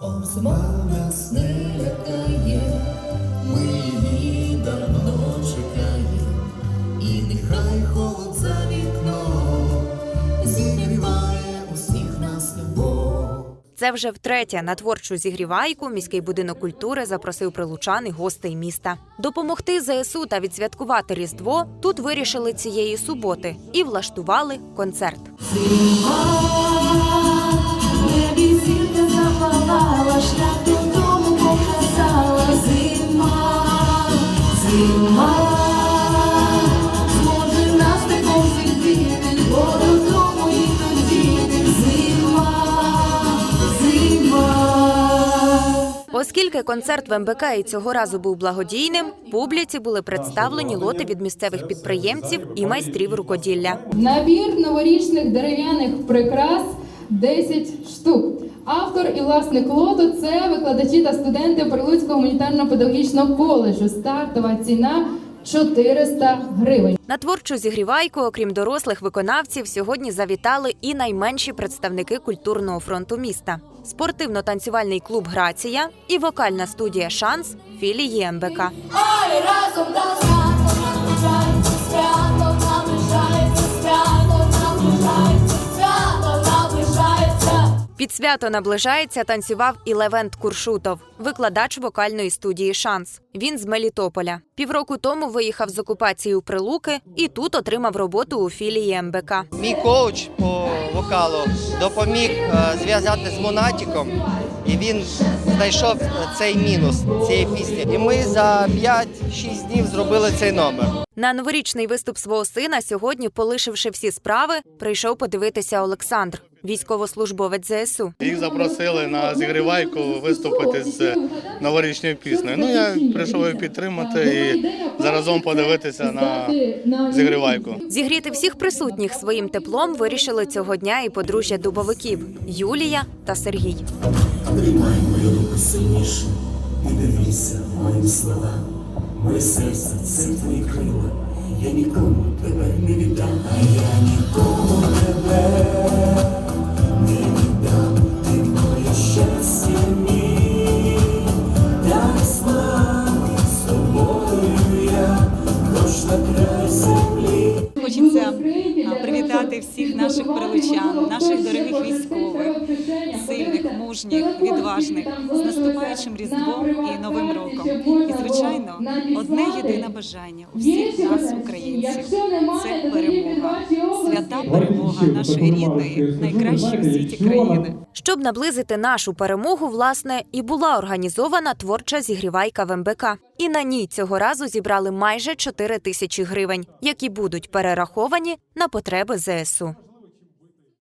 О, зима нас не лякає, ми її давно чекаємо, і нехай холод за вікном зігріває усіх нас любов. Це вже втретє на творчу зігрівайку міський будинок культури запросив прилучан і гостей міста. Допомогти ЗСУ та відсвяткувати Різдво тут вирішили цієї суботи і влаштували концерт. Оскільки концерт в МБК і цього разу був благодійним, публіці були представлені лоти від місцевих підприємців і майстрів рукоділля. Набір новорічних дерев'яних прикрас 10 штук. Автор і власник лоту це викладачі та студенти Прилуцького гуманітарно-педагогічного коледжу. Стартова ціна 400 гривень. На творчу зігрівайку, окрім дорослих виконавців, сьогодні завітали і найменші представники культурного фронту міста: спортивно-танцювальний клуб Грація і вокальна студія Шанс філії МБК. Під свято наближається танцював і Левент Куршутов, викладач вокальної студії Шанс. Він з Мелітополя. Півроку тому виїхав з окупації у Прилуки і тут отримав роботу у філії МБК. Мій коуч по вокалу допоміг е, зв'язати з Монатіком, і він знайшов цей мінус цієї пісні. І ми за 5-6 днів зробили цей номер. На новорічний виступ свого сина сьогодні, полишивши всі справи, прийшов подивитися Олександр, військовослужбовець ЗСУ. Їх запросили на зігрівайку виступити з новорічною піснею. Ну я прийшов підтримати і заразом подивитися на зігрівайку. Зігріти всіх присутніх своїм теплом вирішили цього дня і подружжя дубовиків Юлія та Сергій. Тримай мою руку сильніше і дивися моїм словам. Моє серце це твої крила. Я нікому тебе не віддам, наших дорогих військових, сильних, мужніх, відважних з наступаючим різдвом і новим роком. І звичайно, одне єдине бажання у всіх нас, українців, це перемога, свята перемога нашої рідної, найкращої в світі країни. Щоб наблизити нашу перемогу, власне, і була організована творча зігрівайка в МБК. І на ній цього разу зібрали майже 4 тисячі гривень, які будуть перераховані на потреби ЗСУ.